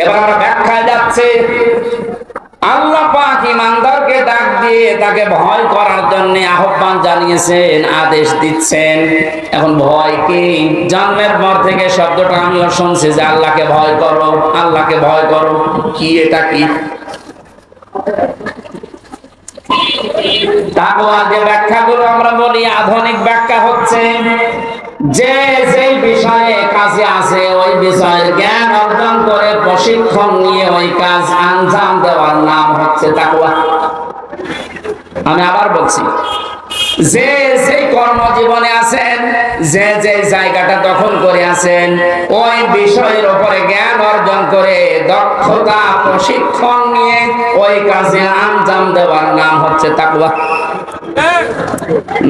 এবার যাচ্ছে। আল্লাহ পাক ইমানদারকে ডাক দিয়ে তাকে ভয় করার জন্য আহ্বান জানিয়েছেন, আদেশ দিচ্ছেন। এখন ভয় কি? জন্মের পর থেকে শব্দটা আমিও শুনছি যে আল্লাহকে ভয় করো, আল্লাহকে ভয় করো। কি এটা কি? যে ব্যাখ্যাগুলো আমরা বলি, আধুনিক ব্যাখ্যা হচ্ছে যে যেই বিষয়ে কাজে আছে ওই বিষয়ের জ্ঞান অর্জন করে প্রশিক্ষণ নিয়ে ওই কাজ আঞ্জাম দেওয়ার নাম হচ্ছে তাকওয়া। আমি আবার বলছি, যে সেই কর্মজীবনে আছেন, যে যে জায়গাটা দখল করে আছেন, ওই বিষয়ের উপরে জ্ঞান অর্জন করে দক্ষতা, প্রশিক্ষণ নিয়ে ওই কাজে আঞ্জাম দেওয়ার নাম হচ্ছে তাকুয়া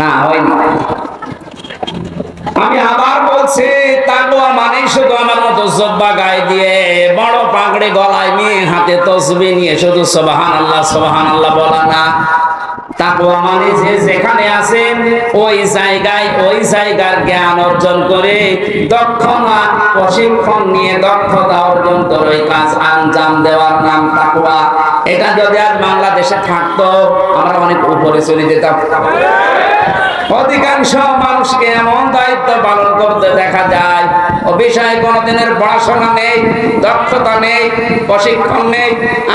না, হয়নি। আমি আবার বলছি তাকুয়া মানে শুধু আমার মতো জব্বা গায়ে দিয়ে বড় পাগড়ি গলায় নিয়ে হাতে তসবি নিয়ে শুধু সবাহান আল্লাহ সবাহান আল্লাহ বলা না। তাকুয়া মানে যে যেখানে আছেন ওই জায়গায়, ওই জায়গার জ্ঞান অর্জন করে দক্ষতা, প্রশিক্ষণ নিয়ে দক্ষতা অর্জন করে ওই কাজ আঞ্জাম দেওয়ার নাম তাকুয়া এটা যদি আজ বাংলাদেশে থাকতো, আমরা অনেক উপরে চলে যেতাম। অধিকাংশ মানুষকে এমন দায়িত্ব পালন করতে দেখা যায়। ও বিষয়ে কোনোদিনের পড়াশোনা নেই, দক্ষতা নেই, প্রশিক্ষণ নেই,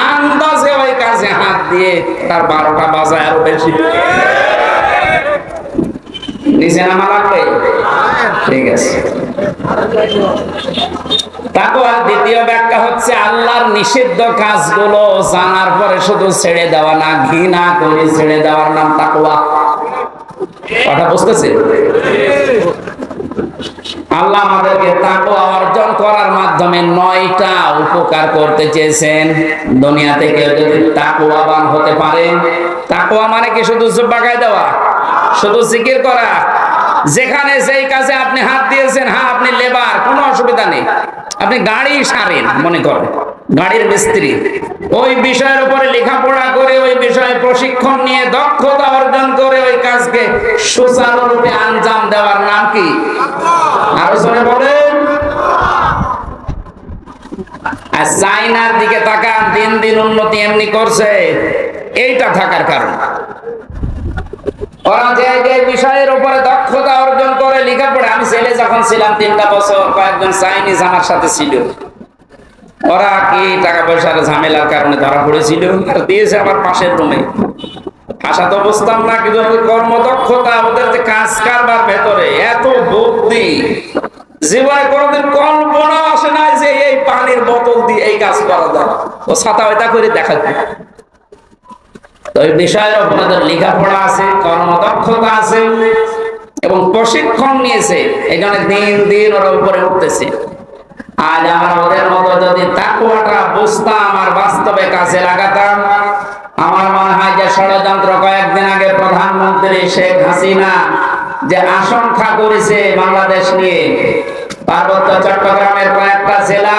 আন্দাজে ওই কাজে হাত দিয়ে তার বারোটা বাজায় আরও বেশি। নিচে নামা লাগবে? ঠিক আছে। তারপর দ্বিতীয় ব্যাখ্যা হচ্ছে আল্লাহর নিষিদ্ধ কাজগুলো জানার পরে শুধু ছেড়ে দেওয়া না, ঘৃণা করে ছেড়ে দেওয়ার নাম তাকুয়া কথা বুঝতেছে? আল্লাহ আমাদেরকে তাকওয়া অর্জন করার মাধ্যমে নয়টা উপকার করতে চেয়েছেন। দুনিয়া থেকে যদি তাকওয়াবান হতে পারে, তাকওয়া মানে কি? শুধু জুব্বাগায় দেওয়া, শুধু জিকির করা। যেখানে যেই কাজে আপনি হাত দিয়েছেন হ্যাঁ আপনি লেবার, কোনো অসুবিধা নেই। আপনি গাড়ি সারেন, মনে করেন। গাড়ির মিস্ত্রি। ওই বিষয়ের উপরে লেখাপড়া করে, ওই বিষয়ে প্রশিক্ষণ নিয়ে, দক্ষতা অর্জন করে ওই কাজকে সুচারুরূপে আঞ্জাম দেওয়ার নাম কি? আর চাইনার দিকে তাকান, দিন দিন উন্নতি এমনি করছে। এইটা থাকার কারণ। ওরা যে যে বিষয়ের উপরে দক্ষতা অর্জন করে লেখাপড়া, আমি ছেলে যখন ছিলাম তিনটা বছর, কয়েকজন চাইনিজ আমার সাথে ছিল। ওরা কি টাকা পয়সার ঝামেলার কারণে ধরা পড়েছিল? আর দিয়েছে আমার পাশের রুমে আশা তো বুঝতাম না কিন্তু কর্মদক্ষতা ওদের যে কাজ কারবার ভেতরে। এত বুদ্ধি। জীবনে কোনোদিন কল্পনা আসে না যে এই পানির বোতল দিয়ে এই কাজ করা যায় ছাতা ওইটা করে দেখাচ্ছে। তো এই বিষয়ের আপনাদের লেখাপড়া আছে, কর্মদক্ষতা আছে, এবং প্রশিক্ষণ নিয়েছে। জন্য দিন দিন ওরা উপরে উঠতেছে। আজ আমরা ওদের মতো যদি তাকুয়াটা বুঝতাম বাস্তবে লাগাতাম, আমার মনে হয় যে ষড়যন্ত্র কয়েকদিন আগে প্রধানমন্ত্রী শেখ হাসিনা যে আশঙ্কা করেছে বাংলাদেশ নিয়ে, পার্বত্য চট্টগ্রামের কয়েকটা জেলা,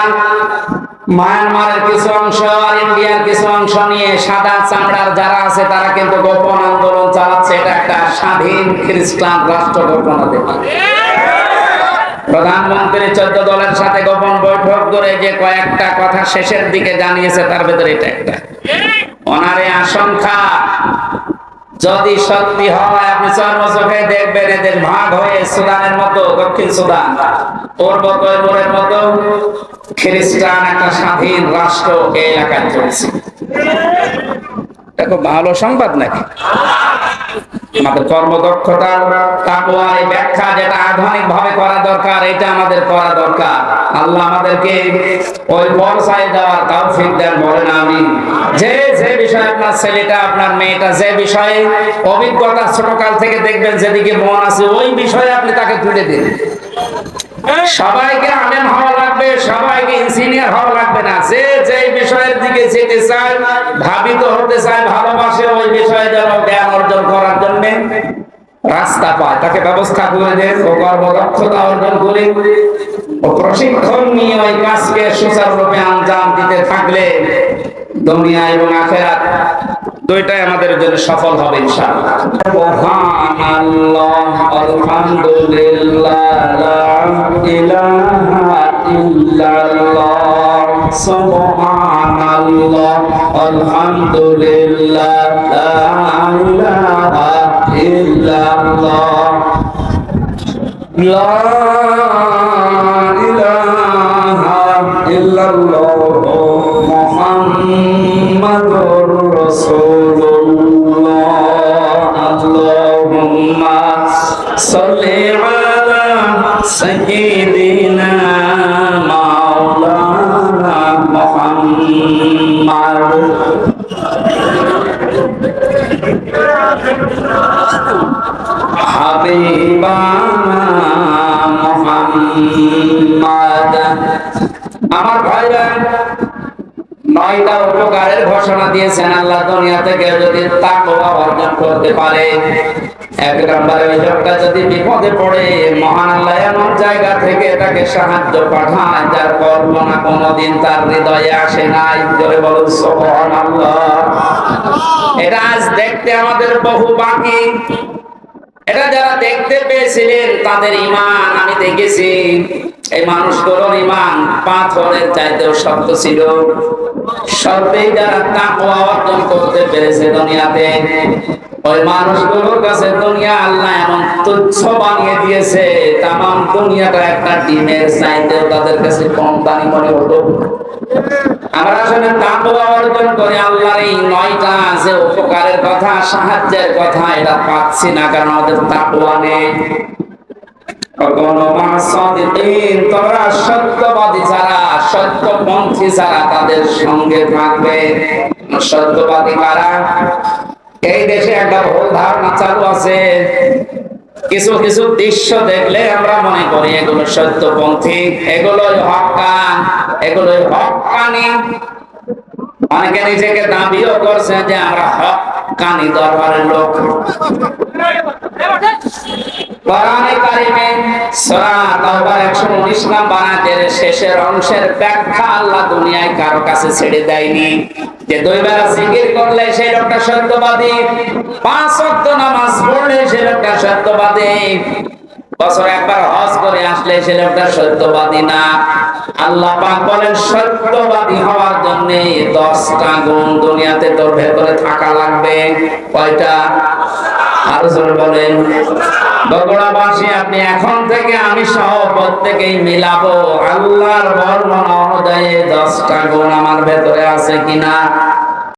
মায়ানমারের কিছু অংশ আর ইন্ডিয়ার কিছু অংশ নিয়ে সাদা চামড়ার যারা আছে তারা কিন্তু গোপন আন্দোলন চালাচ্ছে, এটা একটা স্বাধীন খ্রিস্টান রাষ্ট্র ঘটনা প্রধানমন্ত্রী চোদ্দ দলের সাথে গোপন বৈঠক করে যে কয়েকটা কথা শেষের দিকে জানিয়েছে, তার ভেতরে এটা একটা। ওনারে আশঙ্কা, যদি সত্যি হয়, আপনি চর্ম চোখে দেখবেন এদের ভাগ হয়ে সুদানের মতো, দক্ষিণ সুদান, পূর্ব কৈমুরের মতো খ্রিস্টান, একটা স্বাধীন রাষ্ট্র এই এলাকায় চলছে। খুব ভালো সংবাদ নাকি? আমাদের কর্মদক্ষতা, তাকওয়া, এই ব্যাখ্যা যেটা আধুনিক ভাবে করা দরকার, এটা আমাদের করা দরকার। আল্লাহ আমাদেরকে ওই পর্যায়ে দেওয়ার তৌফিক দেন, বলেন আমি যে যে বিষয়ে আপনার ছেলেটা, আপনার মেয়েটা, যে বিষয়ে অভিজ্ঞতা ছোটকাল থেকে দেখবেন, যেদিকে মন আছে, ওই বিষয়ে আপনি তাকে তুলে দিন। সবাইকে আলেম হওয়া সবাইকে ইঞ্জিনিয়ার হওয়া লাগবে না। যে যে বিষয়ের দিকে যেতে চায়, ভাবিত হতে চায়, ভালোবাসে ওই বিষয়ে যেন জ্ঞান অর্জন করার জন্য রাস্তা পায়। তাকে ব্যবস্থা করে দেন ও কর্মদক্ষতা অর্জন করে। ও প্রশিক্ষণ নিয়ে ওই কাজকে সুচারুরূপে আঞ্জাম দিতে থাকলে দুনিয়া এবং আখেরাত দুইটাই আমাদের জন্য সফল হবে ইনশাআল্লাহ। আলহামদুলিল্লাহ। ইল্লাল্লাহ লা ইলাহা ইল্লাল্লাহ লা ইলাহা ইল্লাল্লাহ মুহাম্মাদুর রাসূলুল্লাহ। আল্লাহুম্মা সাল্লি হাবিবানা মুহাম্মাদ আমার ভাইরা নয়টা উপকারের ঘোষণা দিয়েছেন আল্লাহ দুনিয়া থেকে যদি তাকওয়া অর্জন করতে পারে। এক নম্বরে ওই লোকটা যদি বিপদে পড়ে, মহান আল্লাহ এমন জায়গা থেকে তাকে সাহায্য পাঠায়, যার কল্পনা কোনোদিন তার হৃদয়ে আসে নাই। জোরে বলুন, সুবহানাল্লাহ। এটা আজ দেখতে আমাদের বহু বাকি। এটা যারা দেখতে পেয়েছিলেন, তাদের ইমান আমি দেখেছি। এই মানুষগুলোর ইমান পাথরের চাইতেও শক্ত ছিল। সর্বেই যারা তাকওয়া অর্জন করতে পেরেছে দুনিয়াতে, ওই মানুষগুলোর কাছে দুনিয়া আল্লাহ এমন তুচ্ছ বানিয়ে দিয়েছে তাম দুনিয়াটা একটা ডিমের চাইতেও তাদের কাছে কম দামি মনে হতো আমরা আসলে তাকওয়া অর্জন করে আল্লাহর এই নয়টা উপকারের কথা, সাহায্যের কথা, এটা পাচ্ছি না, কারণ আমাদের তাকওয়া নেই। তোমরা সত্যবাদী যারা যারা তাদের সঙ্গে থাকবে। সত্যবাদী কারা? এই দেশে একটা ভুল ধারণা চালু আছে। কিছু কিছু দৃশ্য দেখলে আমরা মনে করি এগুলো সত্যপন্থী, এগুলোই হকান, এগুলোই হকানি। অনেকে নিজেকে দাবিও করছে যে আমরা হকানি দরবারের লোক। কোরআনে কারিমে সূরা তাওবার 119 নাম্বার আয়াতের শেষের অংশের ব্যাখ্যা আল্লাহ দুনিয়ায় কারও কাছে ছেড়ে দেয়নি। যে লোকটা সত্যবাদী, পাঁচ সত্যবাদী। বছর একবার হজ করে আসলে সে লোকটা সত্যবাদী না। আল্লাহ পাক বলেন, সত্যবাদী হওয়ার জন্য দশটা গুণ দুনিয়াতে তোর ভেতরে থাকা লাগবে। কয়টা? আরও জোরে বলেন। বগুড়াবাসী, আপনি এখন থেকে আমি সহ প্রত্যেকেই মিলাবো। আল্লাহর বর্ণনা অনুযায়ী দশটা গুণ আমার ভেতরে আছে কিনা?